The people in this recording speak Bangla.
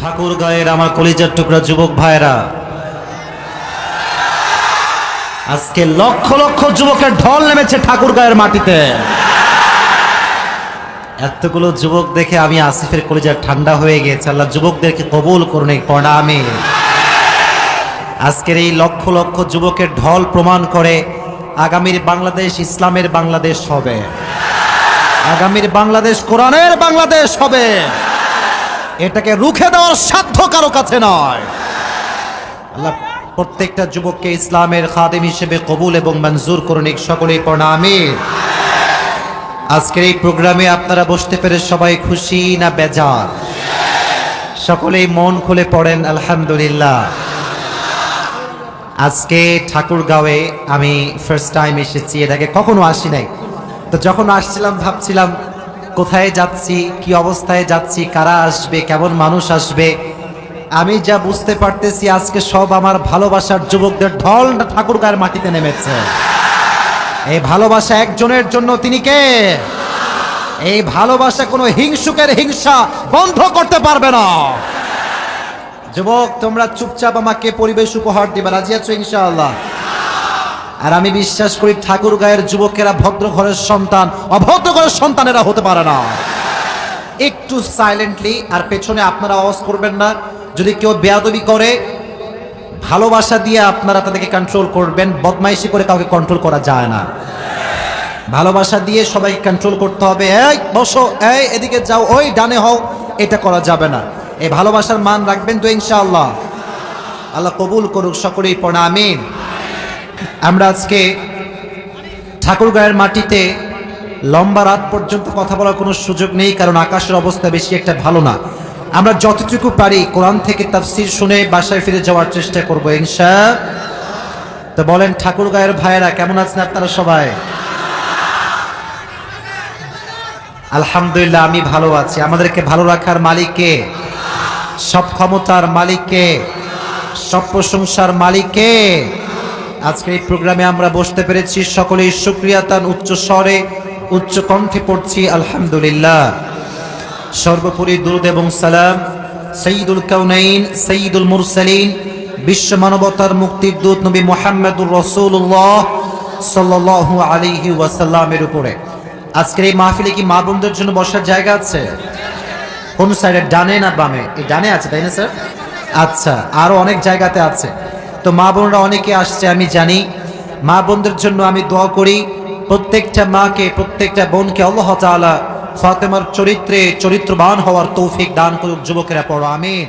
ঠাকুর গায়ের আমার কলিজার টুকরা যুবক ভাইরা আজকে লক্ষ লক্ষ যুবকের ঢল নেমেছে ঠাকুর গায়ের মাটিতে। এতগুলো যুবক দেখে আমি আসিফের কলিজার ঠান্ডা হয়ে গেছে। আল্লাহ যুবকদেরকে কবুল করুন এই প্রণামে আজকের এই লক্ষ লক্ষ যুবকের ঢল প্রমাণ করে আগামীর বাংলাদেশ ইসলামের বাংলাদেশ হবে। আগামীর বাংলাদেশ কোরআনের বাংলাদেশ হবে। এটাকে রুখে দেওয়ার সাধ্য কারও কাছে নয়। আল্লাহ প্রত্যেকটা যুবককে ইসলামের খাদেম হিসেবে কবুল এবং মঞ্জুর করুন সকলেই প্রণামী আজকের এই প্রোগ্রামে আপনারা বসতে পেরে সবাই খুশি না বেজার? সকলেই মন খুলে পড়েন, আলহামদুলিল্লাহ। আজকে ঠাকুরগাঁওয়ে আমি ফার্স্ট টাইম এসেছি, এর আগে কখনো আসি নাই। তো যখন আসছিলাম, ভাবছিলাম কোথায় যাচ্ছি, কি অবস্থায় যাচ্ছি, কারা আসবে, কেমন মানুষ আসবে, আমি যা বুঝতে পারতেছি আজকে সব আমার ভালোবাসার যুবকদের ঢল ঠাকুরগাঁয়ের মাটিতে নেমেছে। এই ভালোবাসা একজনের জন্য তিনি কে? এই ভালোবাসা কোনো হিংসুকের হিংসা বন্ধ করতে পারবে না। যুবক, তোমরা চুপচাপ আমাকে পরিবেশ উপহার দিবে, রাজি আছো ইনশাআল্লাহ? আর আমি বিশ্বাস করি ঠাকুর গায়ের যুবকেরা ভদ্র ঘরের সন্তান, অভদ্র ঘরের সন্তানেরা হতে পারে না। একটু সাইলেন্টলি আর পেছনে আপনারা আওয়াজ করবেন না। যদি কেউ বেয়াদবি করে, ভালোবাসা দিয়ে আপনারা তাদেরকে কন্ট্রোল করবেন, বদমাইশি করে কাউকে কন্ট্রোল করা যায় না। ভালোবাসা দিয়ে সবাইকে কন্ট্রোল করতে হবে। এই, বসো, এই, এদিকে যাও, ওই, ডানে হও, এটা করা যাবে না। এই ভালোবাসার মান রাখবেন তো ইনশাআল্লাহ। আল্লাহ কবুল করুক সকলেই পড়া, আমিন। আমরা আজকে ঠাকুরগাঁয়ের মাটিতে লম্বা রাত পর্যন্ত কথা বলার কোনো সুযোগ নেই, কারণ আকাশের অবস্থা বেশি একটা ভালো না। আমরা যতটুকু পারি কোরআন থেকে তাফসির শুনে বাসায় ফিরে যাওয়ার চেষ্টা করব, ইনশা। তো বলেন, ঠাকুরগাঁয়ের ভাইয়েরা কেমন আছেন আপনারা সবাই? আলহামদুলিল্লাহ, আমি ভালো আছি। আমাদেরকে ভালো রাখার মালিককে সব ক্ষমতার মালিককে সব প্রশংসার মালিককে আজকে এই প্রোগ্রামে আমরা বসতে পেরেছি। সকলেই সুক্রিয়াতান উচ্চ স্বরে, উচ্চ কণ্ঠে পড়ছি, আলহামদুলিল্লাহ। সর্বোপরি দুরুদ এবং সালাম। সঈদুল কাউনাইন, সঈদুল মুরসালিন, বিশ্ব মানবতার মুক্তির দূত নবী মোহাম্মদুর রসুল্লাহ সাল্লাল্লাহু আলাইহি ওয়াসাল্লামের উপরে। আজকের এই মাহফিলে কি মা বোনদের জন্য বসার জায়গা আছে? কোন সাইডে? ডানে না বামে? এই ডানে আছে, তাই না, স্যার? আচ্ছা আরও অনেক জায়গাতে আছে। তো মা বোনরা অনেকে আসছে, আমি জানি। মা বোনদের জন্য আমি দোয়া করি, প্রত্যেকটা মাকে, প্রত্যেকটা বোনকে আল্লাহ তালা ফাতেমার চরিত্রে চরিত্রবান হওয়ার তৌফিক দান করুক, যুবকেরা পড়ো, আমিন।